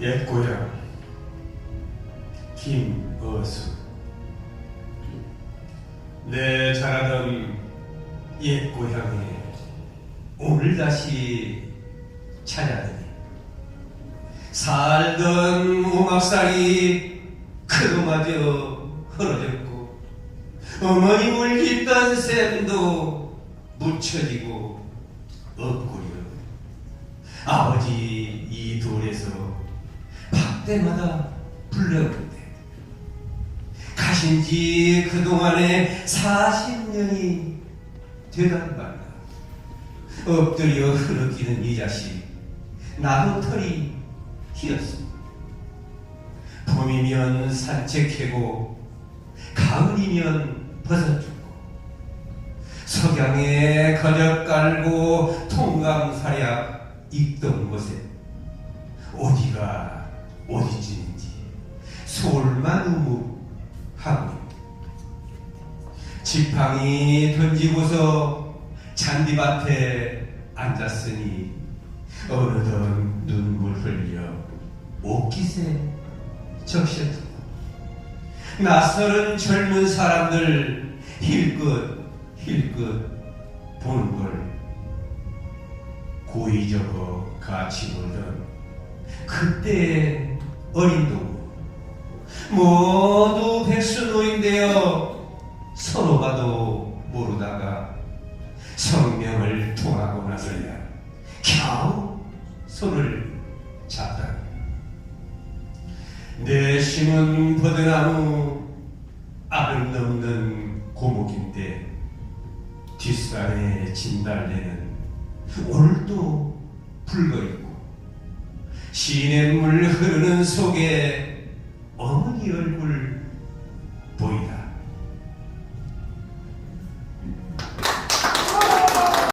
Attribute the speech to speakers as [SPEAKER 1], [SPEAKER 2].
[SPEAKER 1] 옛 고향 김어수. 내 자라던 옛 고향에 오늘 다시 찾아드니 살던 우막살이 크로마되어 흐러졌고 어머니 울깃던 샘도 묻혀지고 없구려 아버지 때마다 불렀는데 가신 지 그동안에 40년이 되단 말라 엎드려 흐느끼는 이 자식 나무 털이 휘었습니다 봄이면 산책해고 가을이면 벗어주고 석양에 거적 깔고 통감사약 익던 곳에 어디가 어디쯤인지 솔만 우묵하고 지팡이 던지고서 잔디밭에 앉았으니 어느덧 눈물 흘려 옷깃에 적셨다 낯설은 젊은 사람들 힐끗 힐끗 보는 걸 고이 적어 같이 놀던 그때의 어린 동무 모두 백수노인데요. 서로 봐도 모르다가 성명을 통하고 나서야 겨우 손을 잡다. 내 심은 버드나무 넘는 고목인데 뒷산에 진달래는 오늘도 붉어있고 시냇물 흐르는 속에 어머니 얼굴